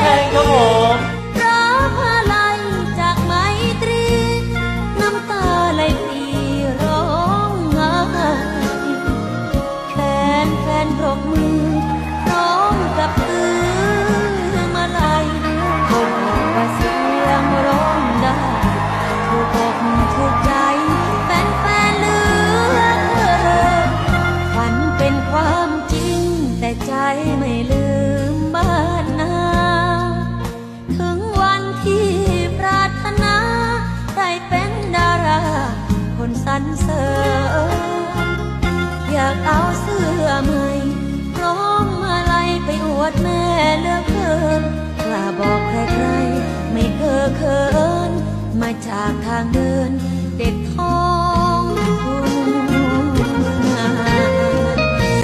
เพลงครับผมร้องอะไรจากไมตรี น้ำตาไหลพรีร้องไห้แฟนแฟนปรบมือพร้อมกับตือมาลัยคงบอกว่าเสียงร้องได้ถูกอกถูกใจแฟนแฟนๆเลือเกินฝันเป็นความจริงแต่ใจไม่ลืม อยากเอาเสื้อใหม่พร้อมาลัยไปอวดแม่เลือกเกินกล้าบอกใครๆไม่เคยเขินมาจากทางเดิน เด็กท้อง